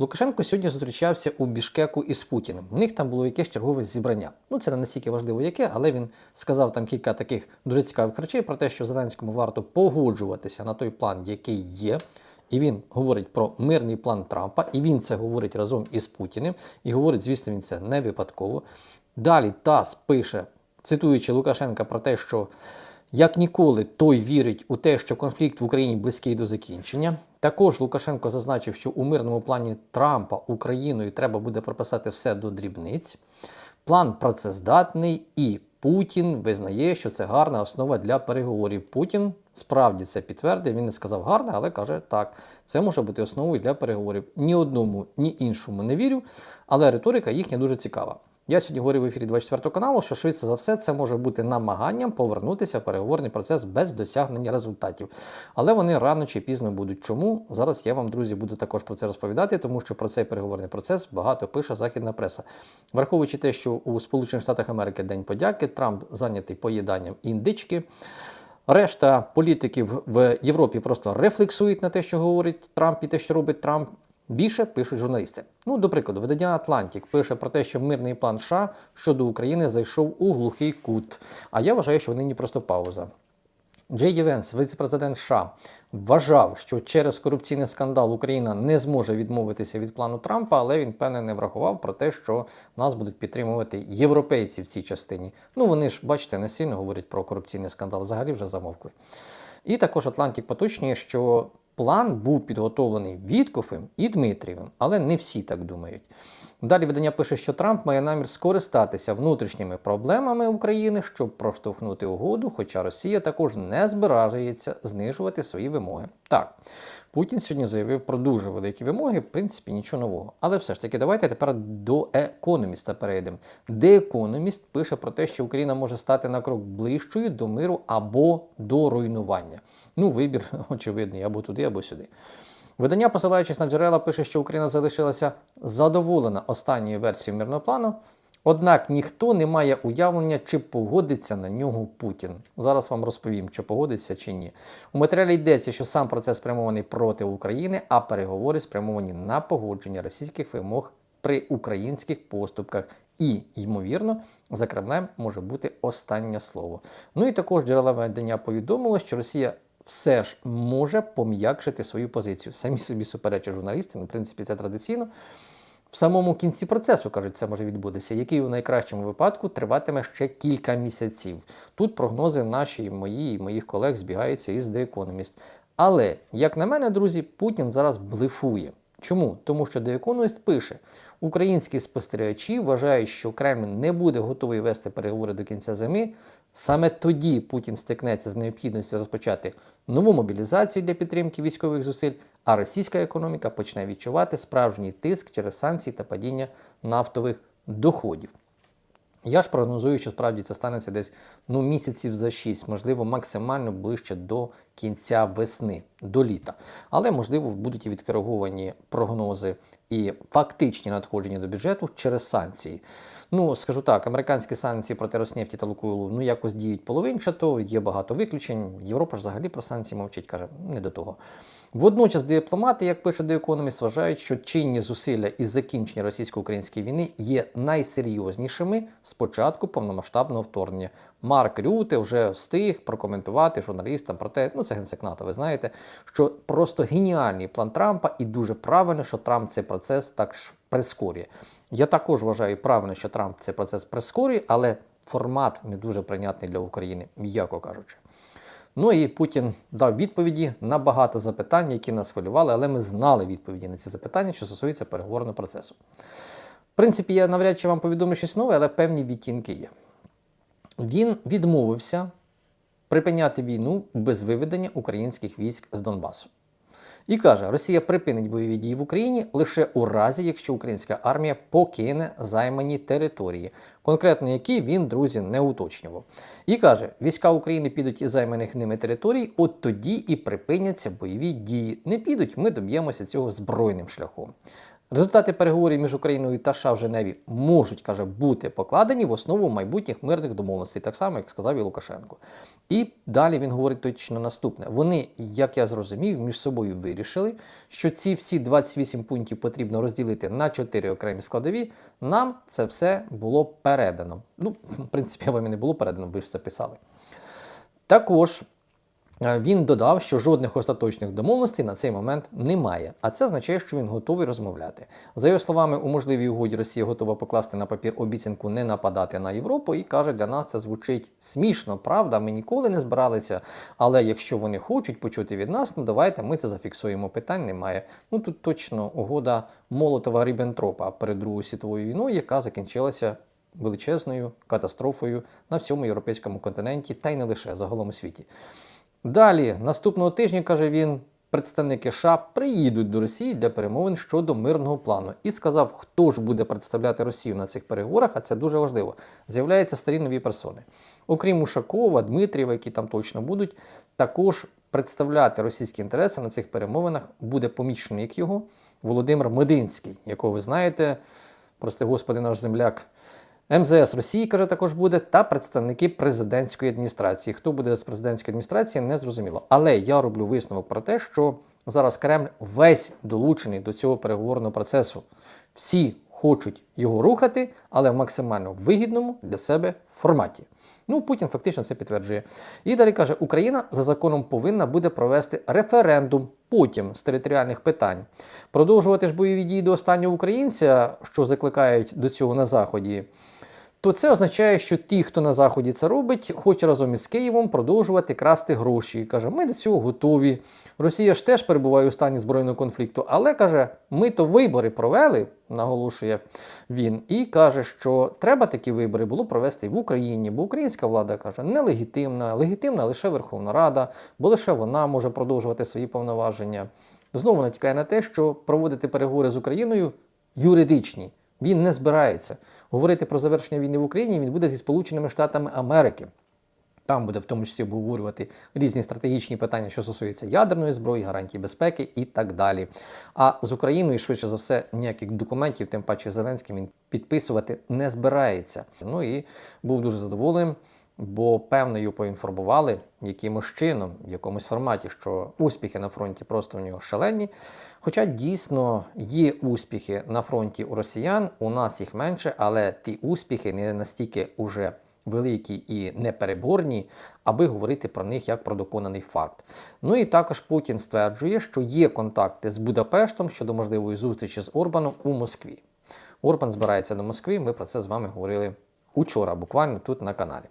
Лукашенко сьогодні зустрічався у Бішкеку із Путіним. У них там було якесь чергове зібрання. Ну це не настільки важливо, яке, але він сказав там кілька таких дуже цікавих речей про те, що Зеленському варто погоджуватися на той план, який є. І він говорить про мирний план Трампа, і він це говорить разом із Путіним. І говорить, звісно, він це не випадково. Далі ТАСС пише, цитуючи Лукашенка, про те, що як ніколи той вірить у те, що конфлікт в Україні близький до закінчення. Також Лукашенко зазначив, що у мирному плані Трампа Україною треба буде прописати все до дрібниць. План працездатний, і Путін визнає, що це гарна основа для переговорів. Путін справді це підтвердив. Він не сказав гарне, але каже, так, це може бути основою для переговорів. Ні одному, ні іншому не вірю, але риторика їхня дуже цікава. Я сьогодні говорив в ефірі 24 каналу, що швидше за все це може бути намаганням повернутися в переговорний процес без досягнення результатів. Але вони рано чи пізно будуть. Чому? Зараз я вам, друзі, буду також про це розповідати, тому що про цей переговорний процес багато пише західна преса. Враховуючи те, що у Сполучених Штатах Америки День подяки, Трамп зайнятий поїданням індички. Решта політиків в Європі просто рефлексують на те, що говорить Трамп і те, що робить Трамп. Більше пишуть журналісти. Ну, до прикладу, видання Атлантик пише про те, що мирний план США щодо України зайшов у глухий кут. А я вважаю, що нині просто пауза. Джей Ді Венс, віце-президент США, вважав, що через корупційний скандал Україна не зможе відмовитися від плану Трампа, але він певне не врахував про те, що нас будуть підтримувати європейці в цій частині. Ну вони ж, бачите, не сильно говорять про корупційний скандал, взагалі вже замовкли. І також Атлантик поточнює, що план був підготовлений Віткофем і Дмитрієвим, але не всі так думають. Далі видання пише, що Трамп має намір скористатися внутрішніми проблемами України, щоб проштовхнути угоду, хоча Росія також не збирається знижувати свої вимоги. Так, Путін сьогодні заявив про дуже великі вимоги, в принципі, нічого нового. Але все ж таки, давайте тепер до економіста перейдемо. Де економіст пише про те, що Україна може стати на крок ближчою до миру або до руйнування. Ну, вибір очевидний або туди, або сюди. Видання, посилаючись на джерела, пише, що Україна залишилася задоволена останньою версією мирного плану. Однак ніхто не має уявлення, чи погодиться на нього Путін. Зараз вам розповім, чи погодиться чи ні. У матеріалі йдеться, що сам процес спрямований проти України, а переговори спрямовані на погодження російських вимог при українських поступках. І, ймовірно, за Кремлем може бути останнє слово. Ну і також джерела видання повідомило, що Росія все ж може пом'якшити свою позицію. Самі собі суперечать журналісти, ну, в принципі, це традиційно. В самому кінці процесу, кажуть, це може відбутися, який у найкращому випадку триватиме ще кілька місяців. Тут прогнози наші, мої і моїх колег збігаються із The Economist. Але, як на мене, друзі, Путін зараз блефує. Чому? Тому що The Economist пише, українські спостерігачі вважають, що Кремль не буде готовий вести переговори до кінця зими. Саме тоді Путін стикнеться з необхідністю розпочати нову мобілізацію для підтримки військових зусиль, а російська економіка почне відчувати справжній тиск через санкції та падіння нафтових доходів. Я ж прогнозую, що справді це станеться десь ну, місяців за 6, можливо, максимально ближче до кінця весни, до літа. Але, можливо, будуть і відкориговані прогнози і фактичні надходження до бюджету через санкції. Ну, скажу так, американські санкції проти Роснефті та Лукойлу ну якось діють половинчато, є багато виключень. Європа ж взагалі про санкції мовчить, каже, не до того. Водночас дипломати, як пише The Economist, вважають, що чинні зусилля із закінчення російсько-української війни є найсерйознішими з початку повномасштабного вторгнення. Марк Рюте вже встиг прокоментувати журналістам про те, ну це генсек НАТО, ви знаєте, що просто геніальний план Трампа, і дуже правильно, що Трамп цей процес так прискорює. Я також вважаю правильно, що Трамп цей процес прискорює, але формат не дуже прийнятний для України, м'яко кажучи. Ну і Путін дав відповіді на багато запитань, які нас хвилювали, але ми знали відповіді на ці запитання, що стосуються переговорного процесу. В принципі, я навряд чи вам повідомлю щось нове, але певні відтінки є. Він відмовився припиняти війну без виведення українських військ з Донбасу. І каже, Росія припинить бойові дії в Україні лише у разі, якщо українська армія покине займані території, конкретно які він, друзі, не уточнював. І каже, війська України підуть із займаних ними територій, от тоді і припиняться бойові дії. Не підуть, ми доб'ємося цього збройним шляхом. Результати переговорів між Україною та США в Женеві можуть, каже, бути покладені в основу майбутніх мирних домовленостей, так само, як сказав і Лукашенко. І далі він говорить точно наступне: вони, як я зрозумів, між собою вирішили, що ці всі 28 пунктів потрібно розділити на 4 окремі складові. Нам це все було передано. Ну, в принципі, вам і не було передано, ви ж це писали. Також він додав, що жодних остаточних домовленостей на цей момент немає, а це означає, що він готовий розмовляти. За його словами, у можливій угоді Росія готова покласти на папір обіцянку не нападати на Європу і каже, для нас це звучить смішно, правда, ми ніколи не збиралися. Але якщо вони хочуть почути від нас, ну давайте ми це зафіксуємо. Питань немає. Ну тут точно угода Молотова Ріббентропа перед Другою світовою війною, яка закінчилася величезною катастрофою на всьому європейському континенті, та й не лише загалом у світі. Далі, наступного тижня, каже він, представники США приїдуть до Росії для перемовин щодо мирного плану і сказав, хто ж буде представляти Росію на цих переговорах, а це дуже важливо. З'являються старі нові персони. Окрім Ушакова, Дмитрієва, які там точно будуть, також представляти російські інтереси на цих перемовинах буде помічник його Володимир Мединський, якого ви знаєте, прости господи, наш земляк. МЗС Росії, каже, також буде, та представники президентської адміністрації. Хто буде з президентської адміністрації, не зрозуміло. Але я роблю висновок про те, що зараз Кремль весь долучений до цього переговорного процесу. Всі хочуть його рухати, але в максимально вигідному для себе форматі. Ну, Путін фактично це підтверджує. І далі каже, Україна за законом повинна буде провести референдум потім з територіальних питань. Продовжувати ж бойові дії до останнього українця, що закликають до цього на Заході, то це означає, що ті, хто на Заході це робить, хоче разом із Києвом продовжувати красти гроші. І Каже, ми до цього готові. Росія ж теж перебуває у стані збройного конфлікту, але каже, ми то вибори провели, наголошує він, і каже, що треба такі вибори було провести в Україні, бо українська влада каже, нелегітимна, легітимна лише Верховна Рада, бо лише вона може продовжувати свої повноваження. Знову натякає на те, що проводити переговори з Україною юридичні. Він не збирається. Говорити про завершення війни в Україні він буде зі Сполученими Штатами Америки. Там буде в тому числі обговорювати різні стратегічні питання, що стосуються ядерної зброї, гарантій безпеки і так далі. А з Україною, швидше за все, ніяких документів, тим паче Зеленським, він підписувати не збирається. Ну і був дуже задоволеним, бо певно поінформували якимось чином, в якомусь форматі, що успіхи на фронті просто в нього шалені. Хоча дійсно є успіхи на фронті у росіян, у нас їх менше, але ті успіхи не настільки уже великі і непереборні, аби говорити про них як про доконаний факт. Ну і також Путін стверджує, що є контакти з Будапештом щодо можливої зустрічі з Орбаном у Москві. Орбан збирається до Москви. Ми про це з вами говорили учора, буквально тут на каналі.